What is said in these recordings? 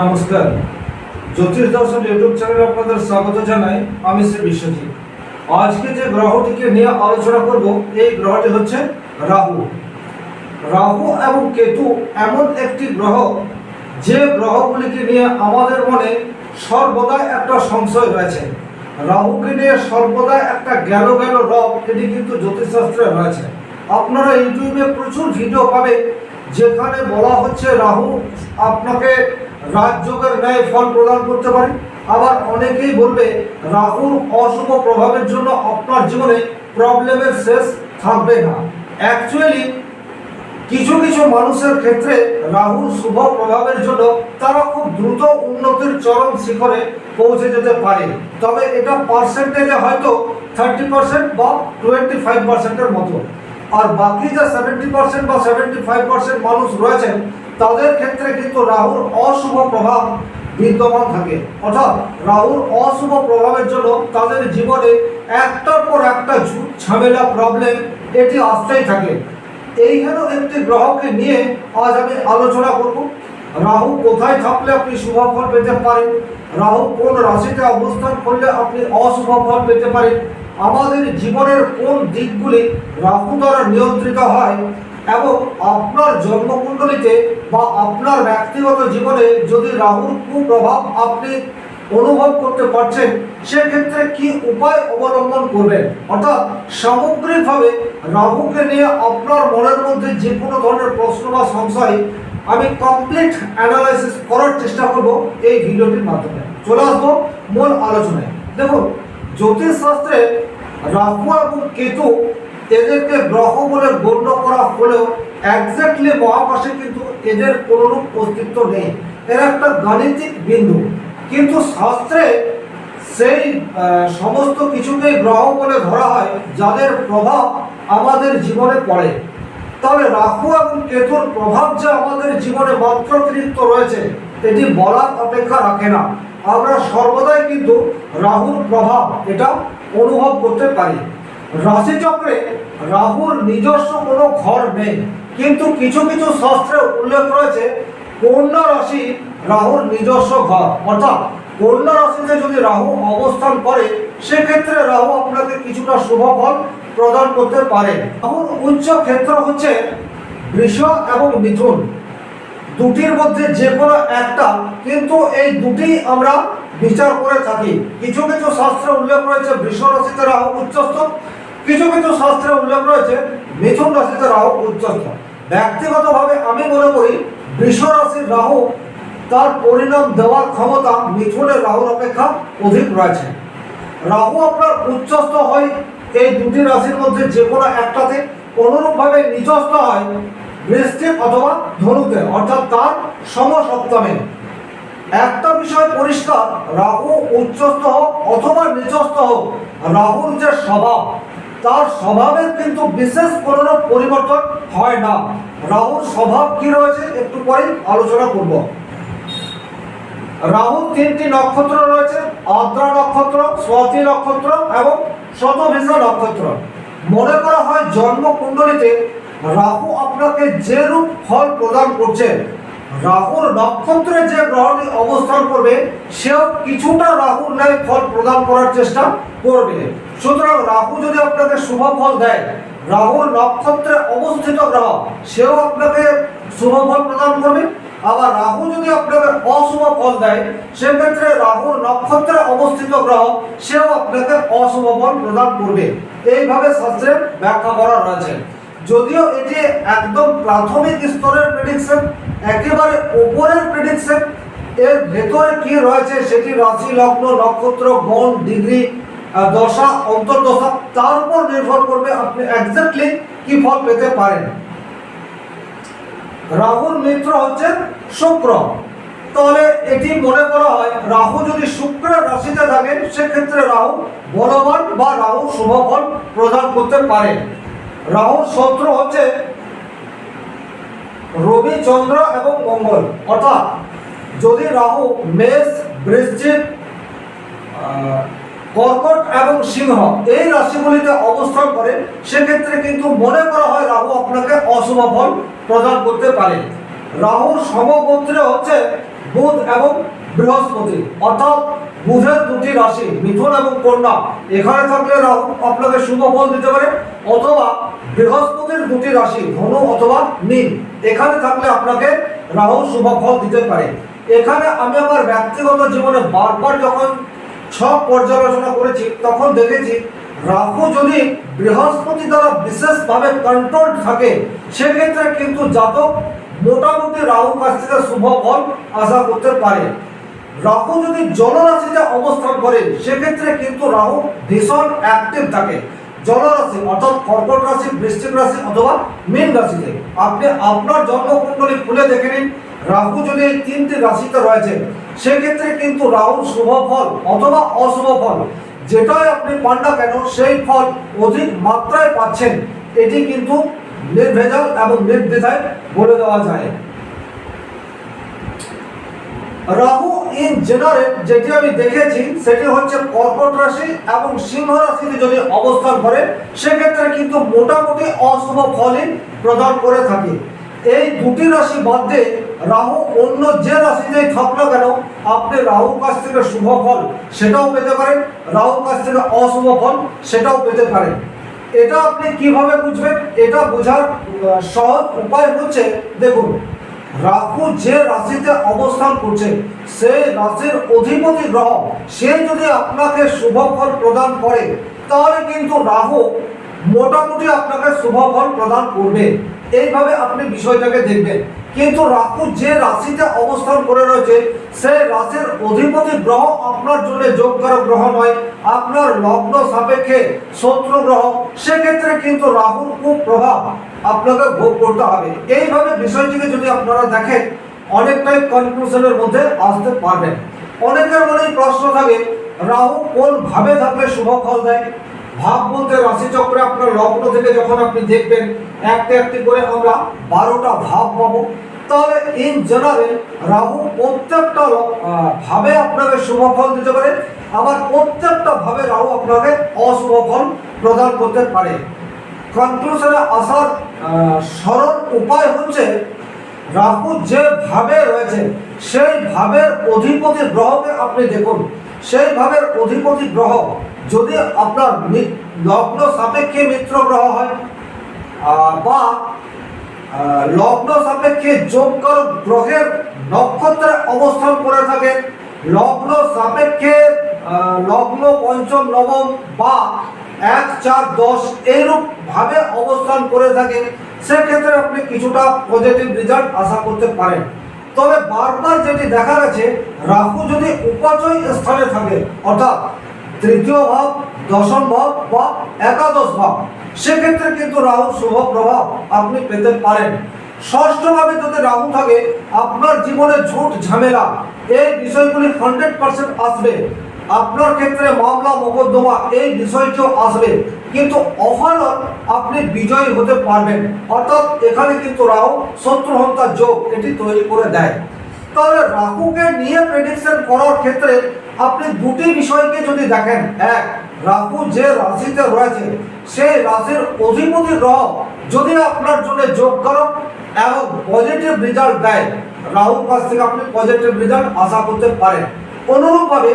নমস্কার। জ্যোতিষ দর্শন ইউটিউব চ্যানেলে আপনাদের স্বাগত জানাই আমি শ্রী বিশ্বজিৎ। আজকে যে গ্রহটিকে নিয়ে আলোচনা করব, এই গ্রহটি হচ্ছে রাহু। রাহু এবং কেতু এমন একটি গ্রহ, যে গ্রহগুলিকে নিয়ে আমাদের মনে সর্বদাই একটা সংশয় রয়েছে। রাহুকে নিয়ে সর্বদাই একটা গেল গেল রব এটি কিন্তু জ্যোতিষশাস্ত্রে রয়েছে আপনারা ইউটিউবে প্রচুর ভিডিও পাবেন যেখানে বলা হচ্ছে রাহু আপনাকে রাজযোগের ন্যায় ফল প্রদান করতে পারে। আবার অনেকেই বলবে রাহুর অশুভ প্রভাবের জন্য আপনার জীবনে প্রবলেমের শেষ থাকবে না। অ্যাকচুয়ালি কিছু কিছু মানুষের ক্ষেত্রে রাহুর শুভ প্রভাবের জন্য তারা খুব দ্রুত উন্নতির চরম শিখরে পৌঁছে যেতে পারে। তবে এটা পার্সেন্টেজে হয়তো থার্টি পার্সেন্ট বা টোয়েন্টি ফাইভ পার্সেন্টের মতো। আর বাকি যে সেভেন্টি পার্সেন্ট বা সেভেন্টি ফাইভ পার্সেন্ট মানুষ রয়েছেন, তাদের ক্ষেত্রে কিন্তু রাহুর অশুভ প্রভাব বিদ্যমান থাকে। অর্থাৎ রাহুর অশুভ প্রভাবের জন্য তাদের জীবনে একটার পর একটা ঝামেলা প্রবলেম এটি আসতেই থাকে। এইখানেও একটি গ্রহকে নিয়ে আজ আমি আলোচনা করব। রাহু কোথায় থাকলে আপনি শুভ ফল পেতে পারেন? রাহু কোন রাশিতে অবস্থান করলে আপনি অশুভ ফল পেতে পারেন? আমাদের জীবনের কোন দিকগুলি রাহু দ্বারা নিয়ন্ত্রিত হয় এবং আপনার জন্মকুণ্ডলিতে বা আপনার ব্যক্তিগত জীবনে যদি রাহুর কুপ্রভাব আপনি অনুভব করতে পারছেন, সেক্ষেত্রে কি উপায় অবলম্বন করবেন? অর্থাৎ সামগ্রিকভাবে রাহুকে নিয়ে আপনার মনের মধ্যে যে কোনো ধরনের প্রশ্ন বা সংশয়, আমি কমপ্লিট অ্যানালাইসিস করার চেষ্টা করব এই ভিডিওটির মাধ্যমে। চলে আসব মূল আলোচনায়। দেখুন জ্যোতিষশাস্ত্রে রাহু এবং কেতু এদেরকে গ্রহ বলে গণ্য করা হলেও একজাক্টলি মহাকাশে কিন্তু এদের কোনোরূপ অস্তিত্ব নেই। এর একটা গাণিতিক বিন্দু। কিন্তু শাস্ত্রে সেই সমস্ত কিছুকে গ্রহ বলে ধরা হয়, যাদের প্রভাব আমাদের জীবনে পড়ে। তবে রাহু এবং কেতুর প্রভাব যে আমাদের জীবনে মাত্র মাত্রাতিরিক্ত রয়েছে, এটি বলার অপেক্ষা রাখে না। আমরা সর্বদাই কিন্তু রাহুর প্রভাব এটা অনুভব করতে পারি। রাশিচক্রে রাহুর নিজস্ব কোনো ঘর নেই। কিন্তু কিছু কিছু শাস্ত্রে উল্লেখ রয়েছে কন্যা রাশি রাহুর নিজস্ব ঘর। অর্থাৎ কন্যা রাশিতে যদি রাহু অবস্থান করে, সেক্ষেত্রে রাহু আপনাকে কিছুটা শুভ ফল প্রদান করতে পারে। রাহুর উচ্চ ক্ষেত্র হচ্ছে বৃষ এবং মিথুন। দুটির মধ্যে যে কোনো একটা, কিন্তু এই দুটি আমরা বিচার করে থাকি। কিছু কিছু শাস্ত্রে উল্লেখ রয়েছে বৃষ রাশিতে রাহু উচ্চস্থ। কিছু কিছু শাস্ত্রে উল্লেখ রয়েছে, মিথুন রাশিতে রাহু উচ্চস্থ। ব্যক্তিগতভাবে আমি মনে করি, বৃষ রাশির রাহু তার পরিণাম দেওয়ার ক্ষমতা মিথুনের রাহুর অপেক্ষা অধিক রয়েছে। রাহু আপনার উচ্চস্থ হয়, এই দুটি রাশির মধ্যে যে কোনো একটাতে। অনুরূপভাবে নিচস্থ হয় বৃষ্টিক অথবা ধনুতে, অর্থাৎ তার সমসপ্তমে। একটা বিষয় পরিষ্কার, রাহু উচ্চস্থ হোক অথবা নিচস্থ হোক, রাহুর যে স্বভাব, তার স্বভাবের কিন্তু বিশেষ কোনো পরিবর্তন হয় না। রাহুর স্বভাব কি রয়েছে একটু পরে আলোচনা করব। রাহুর তিনটি নক্ষত্র রয়েছে, আদ্রা নক্ষত্র, স্বাতি নক্ষত্র এবং শতভিষা নক্ষত্র। মনে করা হয় জন্ম কুণ্ডলিতে রাহু আপনাকে যে রূপ ফল প্রদান করছে, রাহুর নক্ষত্রে যে গ্রহটি অবস্থান করবে, সেও কিছুটা রাহুর ন্যায় ফল প্রদান করার চেষ্টা করবে। সুতরাং রাহু যদি আপনাকে শুভ ফল দেয়, রাহুর নক্ষত্রে অবস্থিত গ্রহ, সেও আপনাকে শুভ ফল প্রদান করবে। আবার রাহু যদি আপনাকে অশুভ ফল দেয়, সেক্ষেত্রে রাহুর নক্ষত্রে অবস্থিত গ্রহ, সেও আপনাকে অশুভ ফল প্রদান করবে। এইভাবে শাস্ত্রের ব্যাখ্যা করা রয়েছে। যদিও এটি একদম প্রাথমিক স্তরের প্রেডিকশন একেবারে উপরের প্রেডিকশন এর ভেতরে কি রয়েছে সেটি রাশি, লগ্ন, নক্ষত্র গণ ডিগ্রি দশা, অন্তর্দশা, তার উপর নির্ভর করবে আপনি এক্স্যাক্টলি কি ফল পেতে পারেন। রাহুর মিত্র হচ্ছে শুক্র। তাহলে এটি মনে করা হয়, রাহু যদি শুক্রের রাশিতে থাকে, সেক্ষেত্রে রাহু বলবান বা রাহু শুভ ফল প্রদান করতে পারে। রাহুর শত্রু হচ্ছে রবি, চন্দ্র এবং মঙ্গল। অর্থাৎ যদি রাহু মেষ, বৃশ্চিক কর্কট এবং সিংহ এই রাশিগুলিতে অবস্থান করে, সেক্ষেত্রে কিন্তু মনে করা হয় রাহু আপনাকে অশুভ ফল প্রদান করতে পারে। রাহুর সমগোত্রে হচ্ছে বুধ এবং বৃহস্পতি, অর্থাৎ বুধের দুটি রাশি, মিথুন এবং কন্যা, এখানে থাকলে আপনাকে শুভ ফল দিতে পারে, অথবা বৃহস্পতির দুটি রাশি, ধনু অথবা মীন, এখানে থাকলে আপনাকে রাহু শুভ ফল দিতে পারে। এখানে আমি আমার ব্যক্তিগত জীবনে বারবার যখন সব পর্যালোচনা করেছি, তখন দেখেছি রাহু যদি বৃহস্পতি দ্বারা বিশেষভাবে কন্ট্রোল থাকে, সেক্ষেত্রে কিন্তু জাতক মোটামুটি রাহু কাছ থেকে শুভ ফল আশা করতে পারে। রাহু যদি জলরাশিতে অবস্থান করে সেক্ষেত্রে কিন্তু রাহু ভীষণ অ্যাক্টিভ থাকে। জলরাশি অর্থাৎ কর্কট রাশি, বৃশ্চিক রাশি অথবা মীন রাশিতে। আপনি আপনার জন্মকুণ্ডলী খুলে দেখে নিন। রাহু যদি এই তিনটি রাশিতে রয়েছে, সেক্ষেত্রে কিন্তু রাহুর শুভ ফল অথবা অশুভ ফল, যেটাই আপনি পান না কেন, সেই ফল অধিক মাত্রায় পাচ্ছেন। এটি কিন্তু নির্ভেজাল এবং নির্দ্বিধায় বলে দেওয়া যায়। রাহু ইন জেনারেল যেটি আমি দেখেছি, সেটি হচ্ছে কর্কট রাশি এবং সিংহ রাশিতে যদি অবস্থান করে, সেক্ষেত্রে কিন্তু মোটামুটি অশুভ ফলই প্রদান করে থাকে। এই দুটি রাশি বাদ দিয়ে রাহু অন্য যে রাশিতেই থাকল কেন, আপনি রাহু কাছ থেকে শুভ ফল সেটাও পেতে পারেন রাহু কাছ থেকে অশুভ ফল সেটাও পেতে পারেন। এটা আপনি কীভাবে বুঝবেন? এটা বোঝার সহজ উপায় হচ্ছে, দেখুন রাহু যে রাশিতে অবস্থান করছে, সেই রাশির অধিপতি গ্রহ, সে যদি আপনাকে শুভ ফল প্রদান করে, তাহলে কিন্তু রাহু মোটামুটি আপনাকে শুভ ফল প্রদান করবে। এইভাবে আপনি বিষয়টাকে দেখবেন। কিন্তু রাহু যে রাশিতে অবস্থান করে রয়েছে, সেই রাশির অধিপতি গ্রহ আপনার জন্য যোগকারক গ্রহ নয়, আপনার লগ্ন সাপেক্ষে শত্রু গ্রহ। সেক্ষেত্রে কিন্তু রাহুর খুব প্রভাব। আপনাকে ভোগ করতে হবে। এইভাবে বিষয়টিকে যদি আপনারা দেখেন, অনেকটাই কনক্লুশনের মধ্যে আসতে পারবেন। অনেকের মনেই প্রশ্ন থাকে, রাহু কোন ভাবে থাকলে শুভ ফল দেয়? ভাব বলতে রাশিচক্রে আপনার লগ্ন থেকে যখন আপনি দেখবেন, একটা একটি করে আমরা বারোটা ভাব পাবো। তাহলে ইন জেনারেল রাহু প্রত্যেকটা ভাবে আপনাকে শুভ ফল দিতে পারে। আবার প্রত্যেকটা ভাবে রাহু আপনাকে অশুভ ফল প্রদান করতে পারে। কনক্লুশনে আসার সরল উপায় হচ্ছে রাহু যে ভাবে রয়েছে, সেই ভাবের অধিপতি গ্রহকে আপনি দেখুন। সেই ভাবের অধিপতি গ্রহ যদি আপনার লগ্ন সাপেক্ষে মিত্র গ্রহ হয় বা লগ্ন সাপেক্ষে যোগকর গ্রহের নক্ষত্রে অবস্থান করে থাকে, লগ্ন সাপেক্ষে লগ্ন পঞ্চম, নবম বা এক চার দশ এইরূপ ভাবে অবস্থান করে থাকে সেক্ষেত্রে আপনি কিছুটা পজিটিভ রেজাল্ট আশা করতে পারেন। তবে বারবার যেটি দেখা গেছে রাহু যদি উপাচয় স্থানে থাকে, অর্থাৎ তৃতীয় ভাব, দশম ভাব বা একাদশ ভাব, সেক্ষেত্রে কিন্তু রাহু শুভ প্রভাব আপনি পেতে পারেন। ষষ্ঠভাবে যদি রাহু থাকে, আপনার জীবনে ঝুট ঝামেলা, এই বিষয়গুলি হান্ড্রেড পার্সেন্ট আসবে। আপনার ক্ষেত্রে মামলা, মোকদ্দমা, এই বিষয়টিও আসবে। কিন্তু ওভারঅল আপনি বিজয়ী হতে পারবেন। অর্থাৎ এখানে কিন্তু রাহু শত্রুহন্তার যোগ এটি তৈরি করে দেয়। তাহলে রাহুকে নিয়ে প্রেডিকশন করার ক্ষেত্রে আপনি দুটি বিষয়কে যদি দেখেন, এক, রাহু যে রাশিতে রয়েছে, সেই রাশির অধিপতি গ্রহ যদি আপনার জন্য যোগকারক এবং পজিটিভ রেজাল্ট দেয়, রাহুর কাছ থেকে আপনি পজিটিভ রেজাল্ট আশা করতে পারেন। অনুরূপভাবে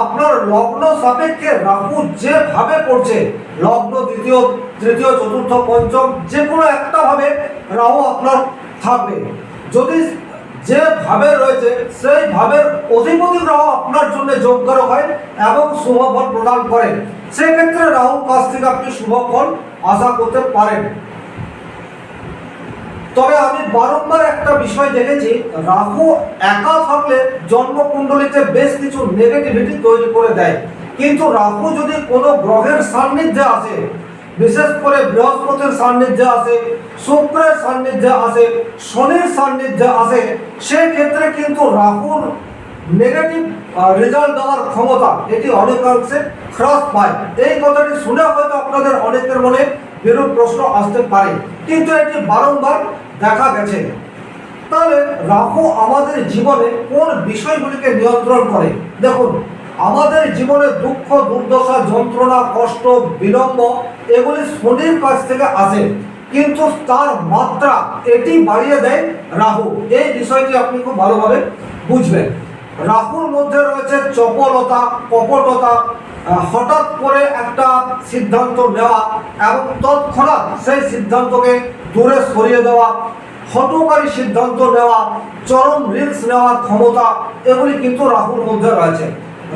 আপনার লগ্ন সাপেক্ষে রাহু যেভাবে পড়ছে, লগ্ন দ্বিতীয়, তৃতীয়, চতুর্থ, পঞ্চম যে কোনো একটা ভাবে রাহু আপনার থাকবে। যদি যে ভাবে রয়েছে সেই ভাবের অধিপতি গ্রহ আপনার জন্য যোগকারক হয় এবং শুভ ফল প্রদান করে। সেক্ষেত্রে রাহু কাছ থেকে আপনি শুভ ফল আশা করতে পারেন। তবে আমি বারংবার একটা বিষয় দেখেছি রাহু একা থাকলে জন্মকুণ্ডলিতে বেশ কিছু নেগেটিভিটি তৈরি করে দেয়। কিন্তু রাহু যদি কোনো গ্রহের সান্নিধ্যে আসে, বিশেষ করে বৃহস্পতির সান্নিধ্যে আসে, শুক্রের সান্নিধ্যে আসে, শনির সান্নিধ্যে আসে, সেক্ষেত্রে কিন্তু রাহুর নেগেটিভ রেজাল্ট দেওয়ার ক্ষমতা এটি অনেকাংশে হ্রাস পায়। এই কথাটি শুনে হয়তো আপনাদের অনেকের মনে বিরূপ প্রশ্ন আসতে পারে। কিন্তু এটি বারংবার দেখা গেছে। তাহলে রাহু আমাদের জীবনে কোন বিষয়গুলিকে নিয়ন্ত্রণ করে? দেখুন, আমাদের জীবনে দুঃখ, দুর্দশা, যন্ত্রণা, কষ্ট, বিলম্ব, এগুলি শনির কাছ থেকে আসে। কিন্তু তার মাত্রা এটি বাড়িয়ে দেয় রাহু। এই বিষয়টি আপনি খুব ভালোভাবে বুঝবেন। রাহুর মধ্যে রয়েছে চপলতা, কপটতা হঠাৎ করে একটা সিদ্ধান্ত নেওয়া এবং তৎক্ষণাৎ সেই সিদ্ধান্তকে দূরে সরিয়ে দেওয়া, হটকারী সিদ্ধান্ত নেওয়া, চরম রিস্ক নেওয়ার ক্ষমতা, এগুলি কিন্তু রাহুর মধ্যে রয়েছে।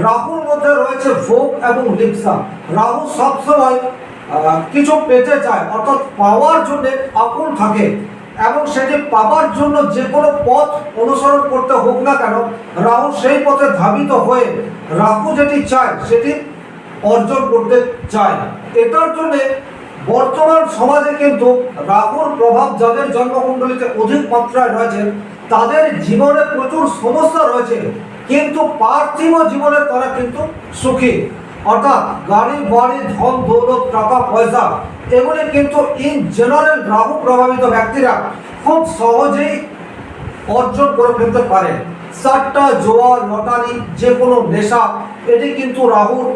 রাহুর মধ্যে রয়েছে ভোগ এবং লিপসা। রাহু সবসময় কিছু পেতে চায়, অর্থাৎ পাওয়ার জন্য আকুল থাকে এবং সেটি পাবার জন্য যে কোনো পথ অনুসরণ করতে হোক না কেন, রাহু সেই পথে ধাবিত হয়ে রাহু যেটি চায় সেটি অর্জন করতে চায় এটার জন্যে বর্তমান সমাজে কিন্তু রাহুর প্রভাব যাদের জন্মকুণ্ডলিতে অধিক মাত্রায় রয়েছে, তাদের জীবনে প্রচুর সমস্যা রয়েছে। কিন্তু পার্থিব জীবনে তারা কিন্তু সুখী। অর্থাৎ গাড়ি, বাড়ি, ধন, দৌলত, টাকা, পয়সা, এগুলি কিন্তু ইন জেনারেল রাহু প্রভাবিত ব্যক্তিরা খুব সহজেই অর্জন করে ফেলতে পারে। সাতটা জোয়া লটারি যে কোনো নেশা, এটি কিন্তু রাহুর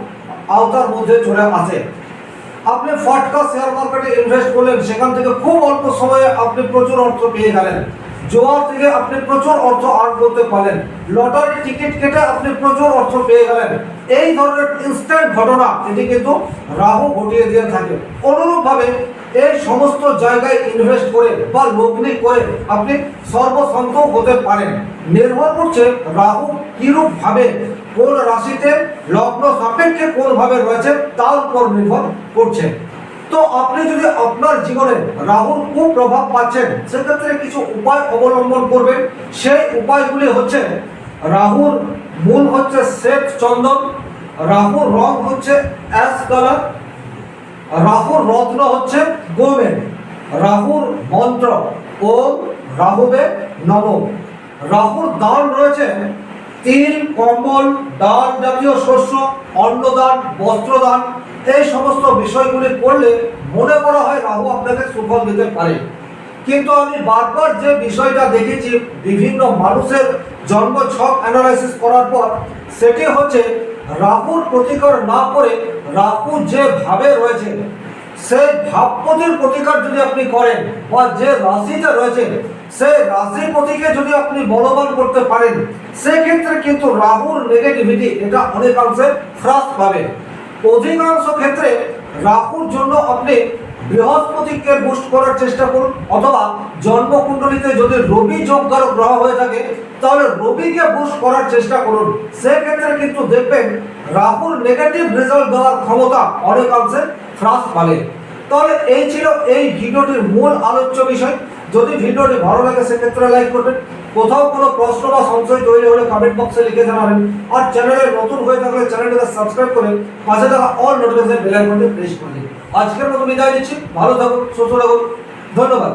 আওতার মধ্যে চলে আসে। আপনি ফটকা শেয়ার মার্কেটে ইনভেস্ট করলেন, সেখান থেকে খুব অল্প সময়ে আপনি প্রচুর অর্থ পেয়ে গেলেন। জোয়ার থেকে আপনি প্রচুর অর্থ আর্ন করতে পারলেন। লটারি টিকিট কেটে আপনি প্রচুর অর্থ পেয়ে গেলেন। এই ধরনের ইনস্ট্যান্ট ঘটনা, এটি কিন্তু রাহু ঘটিয়ে দিয়ে থাকে। অনুরূপভাবে এই সমস্ত জায়গায় ইনভেস্ট করে বা লগ্নি করে আপনি সর্বসন্ত হতে পারেন। নির্ভর করছে রাহু কিরূপ ভাবে কোন রাশিতে লগ্ন সাপেক্ষে কোন ভাবে রয়েছে, তার উপর নির্ভর করছে। তো আপনি যদি আপনার জীবনে রাহুর কুপ্রভাব পাচ্ছেন, সেক্ষেত্রে কিছু উপায় অবলম্বন করবেন। সেই উপায়গুলি হচ্ছে, রাহুর মূল হচ্ছে শ্বেত চন্দন, রাহুর রং হচ্ছে অ্যাশ কালার, রাহুর রত্ন হচ্ছে গোমেন রাহুর মন্ত্র ও রাহুবে নম। রাহুর দান রয়েছে তিল, কম্বল, ডাল জাতীয় শস্য, অন্নদান, বস্ত্রদান, এই সমস্ত বিষয়গুলি করলে মনে করা হয় রাহু আপনাকে সুফল দিতে পারে। কিন্তু আমি বারবার যে বিষয়টা দেখেছি, বিভিন্ন মানুষের জন্ম ছক অ্যানালাইসিস করার পর, সেটি হচ্ছে রাহুর প্রতিকার না করে রাহু যে ভাবে রয়েছে সেই ভাবপতির প্রতিকার যদি আপনি করেন বা যে রাশিতে রয়েছে সেই রাশির প্রতীকে যদি আপনি বলবান করতে পারেন, সেক্ষেত্রে কিন্তু রাহুর নেগেটিভিটি এটা অনেকাংশে হ্রাস পাবে। অধিকাংশ ক্ষেত্রে রাহুর জন্য আপনি বৃহস্পতিকে বুস্ট করার চেষ্টা করুন, অথবা জন্মকুণ্ডলিতে যদি রবি যোগকারক গ্রহ হয়ে থাকে, তাহলে রবিকে বুস্ট করার চেষ্টা করুন। সেক্ষেত্রে কিন্তু দেখবেন রাহুর নেগেটিভ রেজাল্ট দেওয়ার ক্ষমতা অনেকাংশে হ্রাস পাবে তাহলে এই ছিল এই ভিডিওটির মূল আলোচ্য বিষয়। যদি ভিডিওটি ভালো লাগে, সেক্ষেত্রে লাইক করবেন। কোথাও কোনো প্রশ্ন বা সংশয় তৈরি হলে কমেন্ট বক্সে লিখে জানাবেন। আর চ্যানেলে নতুন হয়ে থাকলে চ্যানেলটাকে সাবস্ক্রাইব করে পাশে থাকা অল নোটিফিকেশন বেল আইকনটি প্রেস করে দিন। আজকের মতো বিদায় দিচ্ছি ভালো থাকুন, সুস্থ থাকুন। ধন্যবাদ।